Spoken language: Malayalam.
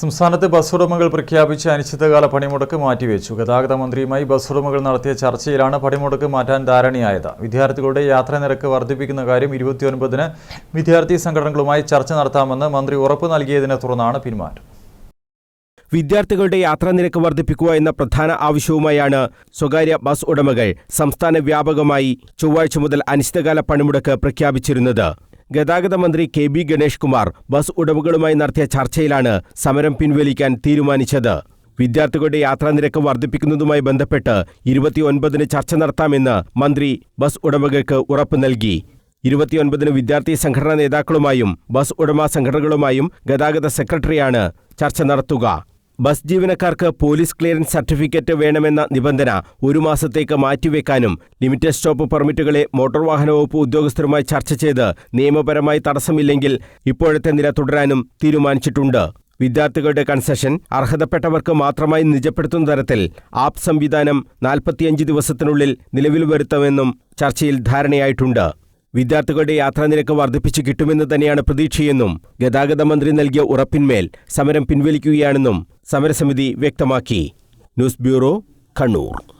സംസ്ഥാനത്ത് ബസ് ഉടമകൾ പ്രഖ്യാപിച്ച അനിശ്ചിതകാല പണിമുടക്ക് മാറ്റിവെച്ചു. ഗതാഗത മന്ത്രിയുമായി ബസ് ഉടമകൾ നടത്തിയ ചർച്ചയിലാണ് പണിമുടക്ക് മാറ്റാൻ ധാരണയായത്. വിദ്യാർത്ഥികളുടെ യാത്രാ നിരക്ക് വർദ്ധിപ്പിക്കുന്ന കാര്യം ഇരുപത്തിയൊൻപതിന് വിദ്യാർത്ഥി സംഘടനകളുമായി ചർച്ച നടത്താമെന്ന് മന്ത്രി ഉറപ്പു നൽകിയതിനെ തുടർന്നാണ് പിന്മാറ്റം. വിദ്യാർത്ഥികളുടെ യാത്രാനിരക്ക് വർദ്ധിപ്പിക്കുക എന്ന പ്രധാന ആവശ്യവുമായാണ് സ്വകാര്യ ബസ് ഉടമകൾ സംസ്ഥാന വ്യാപകമായി ചൊവ്വാഴ്ച മുതൽ അനിശ്ചിതകാല പണിമുടക്ക് പ്രഖ്യാപിച്ചിരുന്നത്. ഗതാഗത മന്ത്രി K B Ganesh Kumar bus ഉടമകളുമായി നടത്തിയ ചർച്ചയിലാണ് സമരം പിൻവലിക്കാൻ തീരുമാനിച്ചത്. വിദ്യാർത്ഥികളുടെ യാത്രാനിരക്ക് വർദ്ധിപ്പിക്കുന്നതുമായി ബന്ധപ്പെട്ട് ഇരുപത്തിയൊൻപതിന് ചർച്ച നടത്താമെന്ന് മന്ത്രി ബസ് ഉടമകൾക്ക് ഉറപ്പ് നൽകി. ഇരുപത്തിയൊൻപതിന് വിദ്യാർത്ഥി സംഘടനാ നേതാക്കളുമായും ബസ് ഉടമ സംഘടനകളുമായും ഗതാഗത സെക്രട്ടറിയാണ് ചർച്ച നടത്തുക. ബസ് ജീവനക്കാർക്ക് പോലീസ് ക്ലിയറൻസ് സർട്ടിഫിക്കറ്റ് വേണമെന്ന നിബന്ധന ഒരു മാസത്തേക്ക് മാറ്റിവെക്കാനും ലിമിറ്റഡ് സ്റ്റോപ്പ് പെർമിറ്റുകളെ മോട്ടോർ വാഹന വകുപ്പ് ഉദ്യോഗസ്ഥരുമായി ചർച്ച ചെയ്ത് നിയമപരമായി തടസ്സമില്ലെങ്കിൽ ഇപ്പോഴത്തെ നില തുടരാനും തീരുമാനിച്ചിട്ടുണ്ട്. വിദ്യാർത്ഥികളുടെ കൺസെഷൻ അർഹതപ്പെട്ടവർക്ക് മാത്രമായി നിജപ്പെടുത്തുന്ന തരത്തിൽ ആപ്പ് സംവിധാനം നാൽപ്പത്തിയഞ്ച് ദിവസത്തിനുള്ളിൽ നിലവിൽ വരുത്തുമെന്നും ചർച്ചയിൽ ധാരണയായിട്ടുണ്ട്. വിദ്യാർത്ഥികളുടെ യാത്രാനിരക്ക് വർദ്ധിപ്പിച്ചു കിട്ടുമെന്ന് തന്നെയാണ് പ്രതീക്ഷയെന്നും ഗതാഗത മന്ത്രി നൽകിയ ഉറപ്പിന്മേൽ സമരം പിൻവലിക്കുകയാണെന്നും സമരസമിതി വ്യക്തമാക്കി. News bureau Kannur.